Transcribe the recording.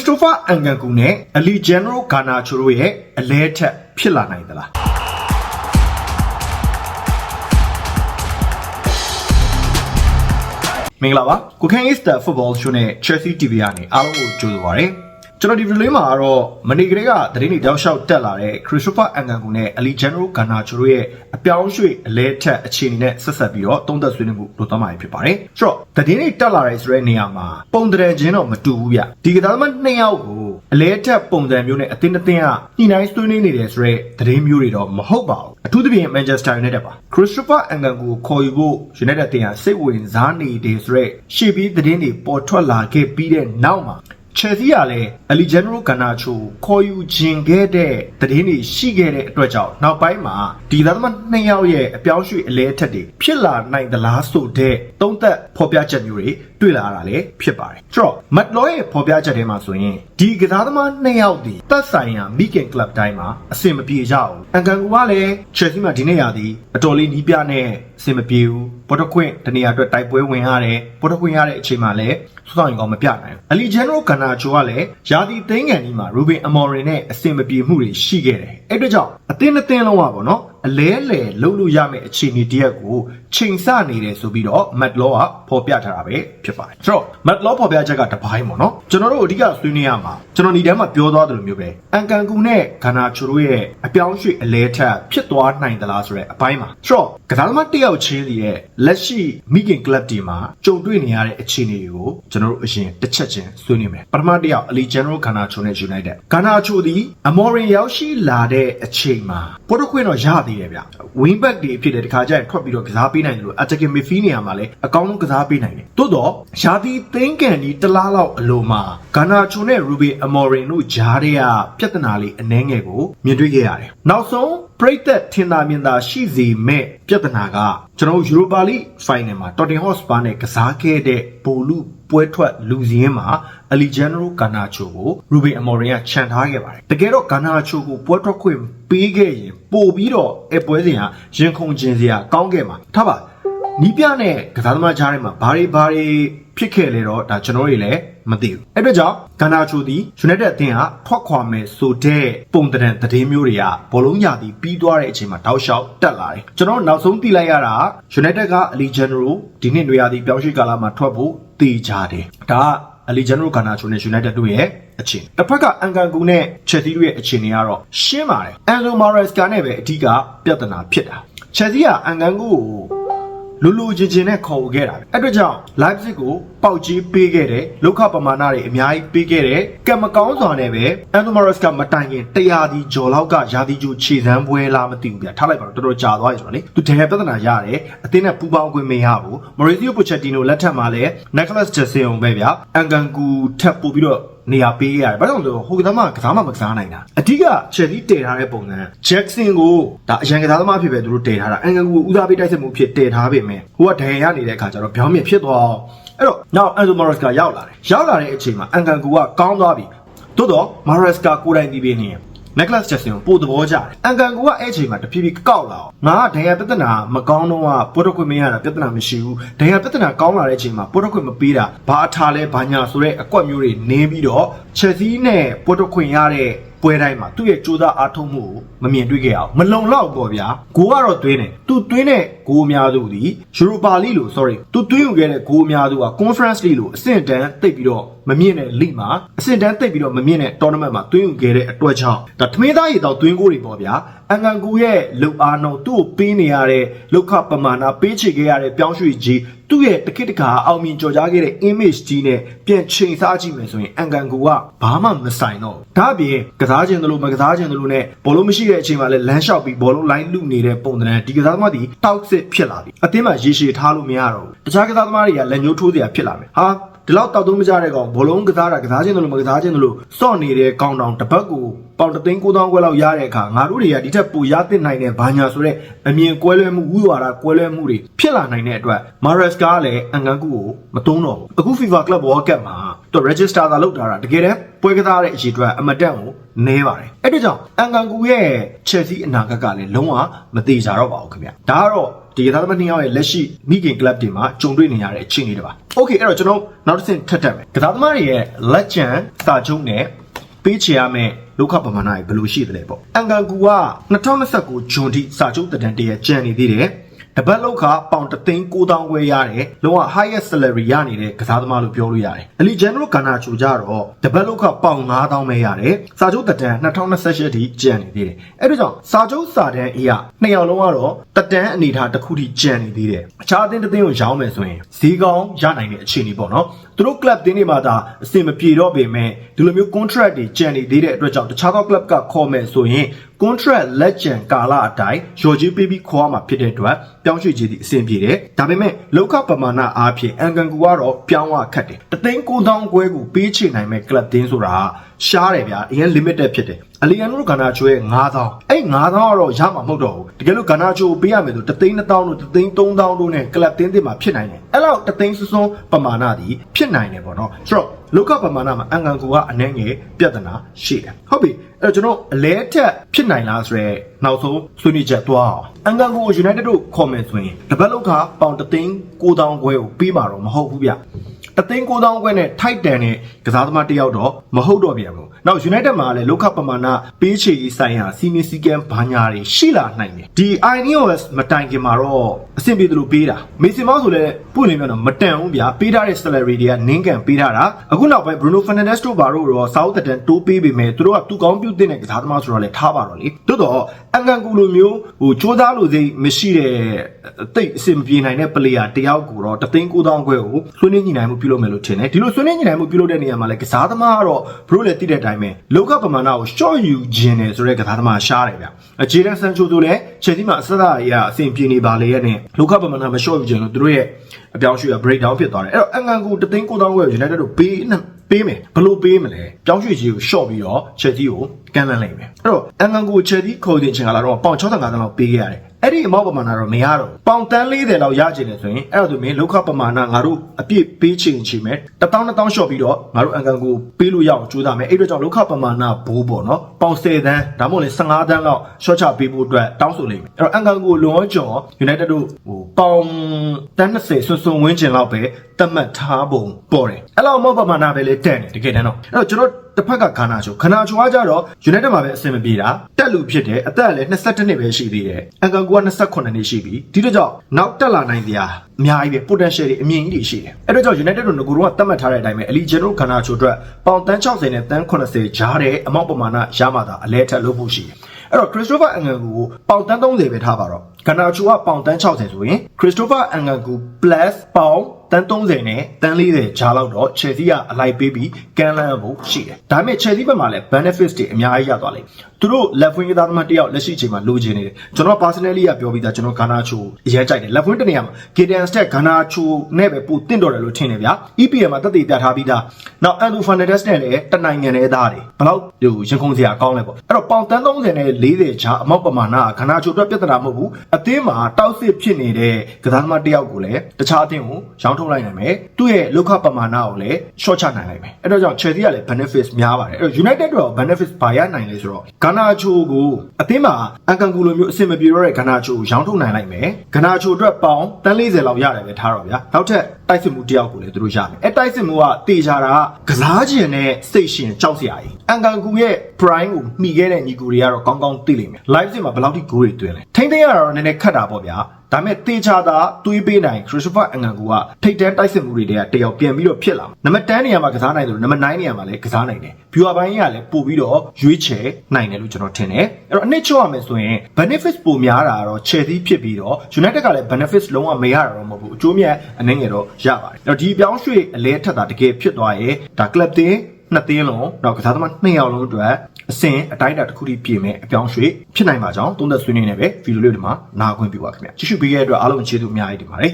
စတိုဖာအန်ဂန်ကူနဲ့အလီဂျန်ရိုဂါနာချိုတို့ရဲ့အလဲထက်ဖြစ်လာနိုင်သလားမင်္ဂလာပါကိုခန့် is the football show နဲ့ Chelsea TV ကနေအားလုံးကိုကြိုဆိုပါရစေ ကျွန်တော်ဒီဗီဒီယိုလေးမှာတော့မနေ့ကလေးကသတင်းတွေတောက်လျှောက်တက်လာတဲ့ Christopher Angangu နဲ့ Ali General Garnacho တို့ရဲ့အပြောင်းရွှေ့အလဲထက်အခြေအနေနဲ့ဆက်ဆက်ပြီးတော့တုံးသက်ဆွေးနွေးမှုလုပ်သွားမှာဖြစ်ပါတယ်။ဆိုတော့သတင်းတွေတက်လာတဲ့ဆိုတဲ့နေရာမှာပုံတရံချင်းတော့မတူဘူးဗျ။ဒီကစားသမားနှစ်ယောက်ကိုအလဲထက်ပုံစံမျိုးနဲ့အတင်းအတင်းကညှိနှိုင်းဆွေးနွေးနေတယ်ဆိုတဲ့သတင်းမျိုးတွေတော့မဟုတ်ပါဘူး။အထူးသဖြင့် Manchester United ပါ Christopher Angangu ကိုခေါ်ယူဖို့ United တင်ဟာစိတ်ဝင်စားနေတယ်ဆိုတဲ့ရှေ့ပြီးသတင်းတွေပေါ်ထွက်လာခဲ့ပြီးတဲ့နောက်မှာ Chelsea ကလည်း Alejandro Garnacho ခေါ်ယူခြင်းခဲ့တဲ့သတင်းတွေရှိခဲ့တဲ့အတွက်ကြောင့်နောက်ပိုင်းမှာဒီသားသမားနှစ်ယောက်ရဲ့အပြောင်းရွှေ့အလဲအထက်တွေဖြစ်လာနိုင်သလားဆိုတဲ့သုံးသက်ဖော်ပြချက်မျိုးတွေတွေ့လာရတာလည်းဖြစ်ပါတယ်။ဆိုတော့ Matlow ရဲ့ဖော်ပြချက်ထဲမှာဆိုရင်ဒီကစားသမားနှစ်ယောက်ဒီသက်ဆိုင်ရာ Miken Club တိုင်းမှာအဆင်မပြေကြဘူး။အန်ကန်ကူကလည်း Chelsea မှာဒီနေ့ရာဒီအတော်လေးနီးပြနဲ့အဆင်မပြေဘူး။ပေါ်တခွင့်တနေရာအတွက်တိုက်ပွဲဝင်ရတယ်။ပေါ်တခွင့်ရတဲ့အချိန်မှာလည်းစွမ်းဆောင်ရင်ကောင်းမပြနိုင်ဘူး။ Alejandro Garnacho ကလည်းယာဒီသိန်းကန်ဒီမှာ Ruben Amorim နဲ့အဆင်မပြေမှုတွေရှိခဲ့တယ်။အဲ့အတွက်ကြောင့်အသင်းအသင်းလုံးကပေါ့နော် အလဲလဲလှုပ်လို့ရမယ့်အခြေအနေတရက်ကိုချိန်ဆနေတယ်ဆိုပြီးတော့ Matlaw ကဖော်ပြထားတာပဲဖြစ်ပါတယ်။ဆိုတော့ Matlaw ဖော်ပြချက်ကတစ်ပိုင်းပေါ့နော်။ကျွန်တော်တို့အဓိကဆွေးနွေးရမှာကျွန်တော်ဒီထဲမှာပြောသွားတယ်လို့မျိုးပဲ။အန်ကန်ကူနဲ့ဂါနာချိုတို့ရဲ့အပြောင်းရွှေ့အလဲထက်ဖြစ်သွားနိုင်သလားဆိုတဲ့အပိုင်းမှာ။ဆိုတော့ကစားသမားတစ်ယောက်ချင်းစီရဲ့လက်ရှိမိခင်ကလပ်တီမှာကြုံတွေ့နေရတဲ့အခြေအနေတွေကိုကျွန်တော်တို့အရင်တစ်ချက်ချင်းဆွေးနွေးမယ်။ပထမတစ်ယောက် Ali General ဂါနာချိုနဲ့ United ။ဂါနာချိုသည်အမော်ရင်ရောက်ရှိလာတဲ့အချိန်မှာပေါ်တော့ခွင့်တော့ရသေးတယ်ဗျ။ wing back တွေဖြစ်တဲ့တခါကျရင်ထွက်ပြီးတော့ကစားပေးနိုင်တယ်လို့ attacking midfield နေရာမှာလည်းအကောင်းဆုံးကစားပေးနိုင်တယ်။သို့တော့ယာတီသိန်းကန်ဒီတလားလောက်အလိုမှာဂါနာချိုနဲ့ Ruben Amorim တို့ဂျားတဲ့ကပြဿနာလေးအနှဲငယ်ကိုမြင်တွေ့ခဲ့ရတယ်။နောက်ဆုံးပရိသတ်ထင်သာမြင်သာရှိစေမဲ့ပြဿနာကကျွန်တော်တို့ Europa League Final မှာ Tottenham Hotspur နဲ့ကစားခဲ့တဲ့ဘိုလူပွဲထွက်လူစည်းမှာ Alejandro Garnacho ကို Ruben Amorim ကခြံထားခဲ့ပါတယ်။တကယ်တော့ Garnacho ကိုပွဲထွက်ခွင့်ပေးခဲ့ရင်ပို့ပြီးတော့အပွဲစဉ်ဟာရင်ခုန်ခြင်းစရာကောင်းခဲ့မှာ။ထားပါနီးပြနဲ့ကစားသမားကြားထဲမှာဘာတွေဘာတွေဖြစ်ခဲ့လဲတော့ဒါကျွန်တော်တွေလည်း မသိဘူးအဲ့အတွက်ကြောင့်ဂန္ဓာချိုသည် United အသင်းဟာထွက်ခွာမယ်ဆိုတဲ့ပုံတံသတင်းမျိုးတွေကဘောလုံးညာသည်ပြီးသွားတဲ့အချိန်မှာတောက်လျှောက်တက်လာတယ်ကျွန်တော်နောက်ဆုံးသိလိုက်ရတာ United က Ali General ဒီနှစ်နွေရာသီပြောင်းရွှေ့ကာလမှာထွက်ဖို့တေးကြတယ်ဒါက Ali General ဂန္ဓာချိုနဲ့ United တို့ရဲ့အခြေတစ်ဖက်ကအန်ကန်ကူနဲ့ Chelsea တို့ရဲ့အခြေအနေကတော့ရှင်းပါတယ် Enzo Maresca နဲ့ပဲအဓိကပြဿနာဖြစ်တာ Chelsea ကအန်ကန်ကူကို လူလူချင်းချင်းနဲ့ခေါ်ခဲ့တာအဲ့အတွက်ကြောင့် Leipzig ကိုပေါက်ကြီးပေးခဲ့တယ်လောက်ခပမာဏတွေအများကြီးပေးခဲ့တယ်ကံမကောင်းစွာနဲ့ပဲ Anthomorus ကမတိုင်ခင်တရားဒီဂျော်လောက်ကယာဒီဂျိုခြေစမ်းပွဲလားမသိဘူးဗျထားလိုက်ပါတော့တော်တော်ကြာသွားပြီဆိုတော့လေသူတကယ်ပြဿနာရတယ်အသင်းနဲ့ပူပေါင်းခွင့်မရဘူး Mauricio Pochettino လက်ထက်မှာလည်း Nicolas Jackson ပဲဗျအန်ကန်ကူထပ်ပို့ပြီးတော့ နေရာပေးရတယ်။ဘာကြောင့်လဲဆိုတော့ဟိုကစားမကစားမမကစားနိုင်တာ။အဓိက Chelsea တည်ထားတဲ့ပုံစံ Jackson ကိုဒါအရန်ကစားသမားဖြစ်ပဲသူတို့တည်ထားတာ။အန်ကန်ကူကိုဦးစားပေးတိုက်စစ်မှုဖြစ်တည်ထားပေမဲ့ဟိုကဒဏ်ရာရနေတဲ့အခါကျတော့ပြောင်းမြင်ဖြစ်သွားအောင်။အဲ့တော့နောက် Enzo Maresca ရောက်လာတယ်။ရောက်လာတဲ့အချိန်မှာအန်ကန်ကူကကောင်းသွားပြီ။သို့တော့ Maresca ကိုယ်တိုင်ဒီပြင်းနေ Nicholas Jackson ကိုပို့သဘောကျတယ်။အန်ကန်ကူကအဲ့အချိန်မှာတဖြည်းဖြည်းကောက်လာအောင်။ငါကဒဏ်ရာပြဿနာမကောင်းတော့ကပို့တော့ခွင့်မရတာပြဿနာမရှိဘူး။ဒဏ်ရာပြဿနာကောင်းလာတဲ့အချိန်မှာပို့တော့ခွင့်မပေးတာဘာအထာလဲဘာညာဆိုတဲ့အကွက်မျိုးတွေနင်းပြီးတော့ Chelsea နဲ့ပို့တော့ခွင့်ရတဲ့ပွဲတိုင်းမှာသူ့ရဲ့ကြိုးစားအားထုတ်မှုကိုမမြင်တွေ့ခဲ့အောင်မလုံလောက်ပေါ့ဗျာဂိုးကတော့သွင်းတယ်သူသွင်းတဲ့ဂိုးအများစုသည် Europa League လို့ sorry သူသွင်းယူခဲ့တဲ့ဂိုးအများစုက Conference League လို့အဆင့်တန်းတိတ်ပြီးတော့မမြင့်တဲ့ league မှာအဆင့်တန်းတိတ်ပြီးတော့မမြင့်တဲ့ tournament မှာသွင်းယူခဲ့တဲ့အတွက်ကြောင့်ဒါထမင်းသားရေတော့သွင်းဂိုးတွေပေါ့ဗျာ အန်ကန်ကူရဲ့လုံအားနှုံသူ့ကိုပေးနေရတဲ့လောက်ခပမာဏပေးချေခဲ့ရတဲ့ပြောင်းရွှေ့ကြီးသူ့ရဲ့တခိတခါအောင်မြင်ကြော်ကြားခဲ့တဲ့ image ကြီးနဲ့ပြန်ချိန်စားကြည့်မယ်ဆိုရင်အန်ကန်ကူကဘာမှမဆိုင်တော့ဘူးဒါအပြင်ကစားခြင်းတို့လို့မကစားခြင်းတို့နဲ့ဘောလုံးမရှိတဲ့အချိန်မှာလည်းလမ်းလျှောက်ပြီးဘောလုံးလိုင်းလူနေတဲ့ပုံသဏ္ဍာန်ဒီကစားသမားဒီတောက်စစ်ဖြစ်လာပြီအသင်းမှာရေရှည်ထားလို့မရတော့ဘူးတခြားကစားသမားတွေကလက်ညှိုးထိုးစရာဖြစ်လာမယ်ဟာဒီလောက်တောက်သုံးမကြတဲ့ကောင်ဘောလုံးကစားတာကစားခြင်းတို့လို့မကစားခြင်းတို့လို့စော့နေတဲ့ကောင်တောင်တစ်ပတ်ကို ပေါင်တသိန်း9000ခွဲလောက်ရတဲ့အခါငါတို့တွေကဒီထက်ပိုရသင့်နိုင်တဲ့ဘာညာဆိုတဲ့အမြင်ကွဲလွဲမှုဝိဝါဒကွဲလွဲမှုတွေဖြစ်လာနိုင်တဲ့အတွက်မာရက်စကာကလည်းအန်ကန်ကူကိုမတုံးတော့ဘူးအခု FIFA Club World Cup မှာတော့ register သာလုပ်ထားတာတကယ်တမ်းပွဲကစားတဲ့အရေးအတွက်အမတန်ကိုနည်းပါတယ်အဲ့ဒါကြောင့်အန်ကန်ကူရဲ့ Chelsea အနာဂတ်ကလည်းလုံးဝမသေးကြတော့ပါဘူးခင်ဗျဒါကတော့ဒီကစားသမားနှစ်ယောက်ရဲ့လက်ရှိမိခင်ကလပ်တွေမှာကြုံတွေ့နေရတဲ့အခြေအနေတွေပါ။ Okay အဲ့တော့ကျွန်တော်နောက်တစ်ဆင့်ထပ်တက်မယ်။ကစားသမားတွေရဲ့လက်ချန်စာချုပ်နဲ့ ပေးချေရမယ့်လောက်ခပမာဏတွေဘယ်လိုရှိသလဲပေါ့။အန်ကန်ကူက2029ဂျွန်ထိစာချုပ်တန်တရကျန်နေသေးတယ်။ တပတ်လောက်ခပေါင်3သိန်း9000ခွဲရတယ်လုံးဝ highest salary ရနေတဲ့ကစားသမားလို့ပြောလို့ရတယ်အလီဂျန်နိုကနာချူကြတော့တပတ်လောက်ခပေါင်9000ပဲရတယ်စာချုပ်တက်တန်း2028ထိကျန်နေသေးတယ်အဲ့ဒါကြောင့်စာချုပ်စာတန်းအရာနှစ်ယောက်လုံးကတော့တက်တန်းအနေထားတစ်ခုထိကျန်နေသေးတယ်အခြားအသင်းတစ်သင်းကိုရောင်းမယ်ဆိုရင်ဈေးကောင်းရနိုင်တဲ့အခြေအနေပေါ့နော်သူတို့ club တင်းတွေမှာဒါအဆင်မပြေတော့ပေမဲ့ဒီလိုမျိုး contract တွေကျန်နေသေးတဲ့အတွက်ကြောင့်တခြားသော club ကခေါ်မယ်ဆိုရင် contract လက်ကျန်ကာလအတိုင်းရော်ကြီးပေးပြီးခေါ်ရမှာဖြစ်တဲ့အတွက်ပြောင်းရွှေ့ခြင်းဒီအဆင်ပြေတယ်ဒါပေမဲ့လောက်ခပမာဏအားဖြင့်အန်ကန်ကူကတော့ပြောင်းရခတ်တယ်တသိန်း9000ခွဲကိုပေးချေနိုင်မဲ့ club တင်းဆိုတာ ရှားတယ်ဗျာအရင် limited ဖြစ်တယ်အလီယန်တို့ကနာချိုရဲ့9000အဲ့9000ကတော့ရမှာမဟုတ်တော့ဘူးတကယ်လို့ကနာချိုပေးရမယ်ဆိုတသိန်း1000တို့တသိန်း3000တို့နဲ့ club တင်းတင်းမှာဖြစ်နိုင်တယ်အဲ့လောက်တသိန်းစွန်းစွန်းပမာဏဒီဖြစ်နိုင်တယ်ပေါ့နော်ဆိုတော့လောက်ခပမာဏမှာအန်ကန်ကူကအနှဲငယ်ပြဿနာရှိတယ်ဟုတ်ပြီအဲ့တော့ကျွန်တော်အလဲထက်ဖြစ်နိုင်လားဆိုရဲနောက်ဆုံးဆွေးနွေးချက်သွားအောင်အန်ကန်ကူကို United တို့ခေါ်မယ်ဆိုရင်တပတ်လောက်ကပေါင်တသိန်း9000ခွဲကိုပေးမှာတော့မဟုတ်ဘူးဗျတသိန်း9000ခွဲနဲ့ထိုက်တန်တဲ့ကစားသမားတစ်ယောက်တော့မဟုတ်တော့ပြန်ဘူးနောက် United မှာလည်းလောက်ခပမာဏပေးချေရေးဆိုင်ရာစီမီစီကံဘာညာတွေရှိလာနိုင်တယ်ဒီ iOS မတိုင်ခင်မှာတော့အဆင်ပြေတယ်လို့ပေးတာမေဆီမောက်ဆိုလည်းပွင့်လင်းပြောတော့မတန်ဘူးဗျာပေးထားတဲ့ salary တွေကနင်းကန်ပေးထားတာအခုနောက်ပိုင်း Bruno Fernandes တို့ဘာတို့တော့ South တန်တိုးပေးပေမဲ့သူတို့ကသူကောင်းပြုတ်တဲ့ကစားသမားဆိုတော့လည်းထားပါတော့လေတိုးတော့အန်ကန်ကူလိုမျိုးဟိုစူးစမ်းလို့စိမရှိတဲ့တိတ်အဆင်မပြေနိုင်တဲ့ player တယောက်ကိုတော့တသိန်း9000ခွဲကိုဆွေးနွေးညှိနှိုင်းမှုပြုလုပ်မယ်လို့ထင်တယ်ဒီလိုဆွေးနွေးညှိနှိုင်းမှုပြုလုပ်တဲ့နေရာမှာလည်းကစားသမားကတော့ဘရိုလည်းသိတဲ့အတိုင်းပဲလောကပမာဏကို short ယူခြင်းတယ်ဆိုတဲ့ကစားသမားရှားတယ်ဗျအခြေတန်းဆန်ချိုဆိုလည်းခြေသီးမှာအစစအရာအဆင်ပြေနေပါလေရဲ့နဲ့လောကပမာဏမ short ယူခြင်းလို့သူတို့ရဲ့အပြောင်းအရွှေ့က break down ဖြစ်သွားတယ်အဲ့တော့အငန်ကူတသိန်း9000ခွဲကို United တို့ပေးနေပေးမယ်ဘလို့ပေးမလဲပြောင်းရွှေ့ကြီးကို short ပြီးတော့ Chelsea ကိုကမ်းလှမ်းလိုက်မယ်အဲ့တော့အန်ကန်ကို Chelsea ခေါ်တင်ချင်လာတော့ပေါင်65တန်းလောက်ပေးခဲ့ရတယ် အဲ့ဒီအမောက်ပမာဏတော့မရတော့ပေါင်တန်း40လောက်ရချင်တယ်ဆိုရင်အဲ့တော့သူမင်းလောက်ခပမာဏငါတို့အပြည့်ပေးချင်ချင်မယ်1000 1000 short ပြီးတော့ငါတို့အန်ကန်ကိုပေးလို့ရအောင်ကြိုးစားမယ်အဲ့တော့ကြောင့်လောက်ခပမာဏဘိုးပေါ့နော်ပေါင်10တန်းဒါမှမဟုတ်လေ15တန်းလောက် short ချပေးဖို့အတွက်တောင်းဆိုလိမ့်မယ်အဲ့တော့အန်ကန်ကိုလွန်ဝကျော် United တို့ဟိုပေါင်တန်း20ဆွန်ဆွန်ဝင်းကျင်လောက်ပဲတတ်မှတ်ထားပုံပေါ်တယ်အဲ့လောက်မောက်ပမာဏပဲလေတက်နေတကယ်တမ်းတော့အဲ့တော့ကျွန်တော် တစ်ဖက်ကခါနာချိုခနာချိုကကြတော့ United မှာပဲအဆင်မပြေတာတက်လူဖြစ်တယ်အသက်လည်း22နှစ်ပဲရှိသေးတယ်အန်ကန်ကူက28နှစ်ရှိပြီဒီတော့ကြောင့်နောက်တက်လာနိုင်စရာအများကြီးပဲ potential တွေအမြင့်ကြီးတွေရှိတယ်အဲ့တော့ကြောင့် United တို့ငကိုတော့တတ်မှတ်ထားတဲ့အတိုင်းပဲ Elite General ခနာချိုအတွက်ပေါင်တန်း60နဲ့တန်း80ကြားတဲ့အမောက်ပမာဏရမှသာအလဲထက်လုပ်ဖို့ရှိတယ်အဲ့တော့ Christopher Angangu ကိုပေါင်တန်း30ပဲထားပါတော့ကနာချိုကပေါင်တန်း60ဆိုရင် Christopher Angangu plus ပေါင်တန်း30နဲ့တန်း40ကြားလောက်တော့ Chelsea ကအလိုက်ပေးပြီးကန်လန်းဖို့ရှိတယ်ဒါပေမဲ့ Chelsea ဘက်မှာလည်း benefits တွေအများကြီးရသွားလိမ့်သူတို့ left wing သားသမားတယောက်လက်ရှိအချိန်မှာလိုချင်နေတယ်ကျွန်တော် personally ကပြောပြီးသားကျွန်တော် Garnacho အရင်ကြိုက်တယ် left wing တနေရာမှာ Gideon Stack Garnacho နဲ့ပဲပိုတင့်တော်တယ်လို့ထင်တယ်ဗျာ EPL မှာတက်တည်ပြထားပြီးသားနောက် Anto Fernandes နဲ့လည်းတနိုင်ငံရဲ့သားတွေဘယ်လောက်ဟိုရင်ခုန်စရာကောင်းလဲပေါ့အဲ့တော့ပေါင်တန်း30နဲ့40ကြားအမောက်ပမာဏက Garnacho အတွက်ပြဿနာမဟုတ်ဘူးအသင်းမှာတောက်စစ်ဖြစ်နေတဲ့ကစားသမားတယောက်ကိုလည်းတခြားအသင်းကိုရောင်းထုတ်လိုက်နိုင်မယ်သူ့ရဲ့လောက်ခပမာဏကိုလည်း short ချနိုင်လိုက်မယ်အဲ့တော့ကြောင့် Chelsea ကလည်း benefits များပါတယ်အဲ့တော့ United တို့က benefits ဘာရနိုင်လဲဆိုတော့ Garnacho ကိုအသင်းမှာအန်ကန်ကူလိုမျိုးအဆင်မပြေတော့တဲ့ Garnacho ကိုရောင်းထုတ်နိုင်လိုက်မယ် Garnacho အတွက်ပေါင်တန်း40လောက်ရတယ်ပဲထားတော့ဗျာနောက်ထပ်တိုက်စစ်မှုတယောက်ကိုလည်းသူတို့ရမယ်အဲ့တိုက်စစ်မှုကတေချာတာကကစားခြင်းနဲ့စိတ်ရှင်ကြောက်စရာကြီးအန်ကန်ကူရဲ့ prime ကိုမှီခဲ့တဲ့ညီကူတွေကတော့ကောင်းကောင်းသိလိမ့်မယ် live စစ်မှာဘယ်လောက်ထိ goal တွေသွင်းလဲထိမ့်သိမ်းရတော့နည်းနည်းခက်တာပေါ့ဗျာဒါပေမဲ့တေချာတာတွေးပေးနိုင်ခရစ်စတိုဖာအန်ဂန်ကူကထိတ်တန်းတိုက်စစ်မှုတွေတည်းကတယောက်ပြန်ပြီးတော့ဖြစ်လာမှာနံပါတ်10နေရာမှာကစားနိုင်တယ်လို့နံပါတ်9နေရာမှာလည်းကစားနိုင်တယ်ဗျူအပိုင်းကလည်းပို့ပြီးတော့ရွေးချယ်နိုင်တယ်လို့ကျွန်တော်ထင်တယ်အဲ့တော့အနှစ်ချော့ရမယ်ဆိုရင် benefits ပိုများတာကတော့ Chelsea ဖြစ်ပြီးတော့ United ကလည်း benefits လုံးဝမရတာတော့မဟုတ်ဘူးအကျိုးမြတ်အနှင်းငယ်တော့ရပါတယ်အဲ့တော့ဒီအပြောင်းရွှေ့အလဲထက်တာတကယ်ဖြစ်သွားရဲ့ဒါ club တင်းနှစ်သင်းလုံးနောက်ကစားသမားနှစ်ယောက်လုံးအတွက်အဆင့်အတိုင်းအတာတစ်ခုထိပြင်မဲ့အပြောင်းရွှေ့ဖြစ်နိုင်ပါကြောင်းသုံးသက်ဆွေးနွေးနေပဲဗီဒီယိုလေးဒီမှာနားခွင့်ပြုပါခင်ဗျာကြည့်ရှုပေးခဲ့တဲ့အတွက်အားလုံးကျေးဇူးအများကြီးတင်ပါတယ်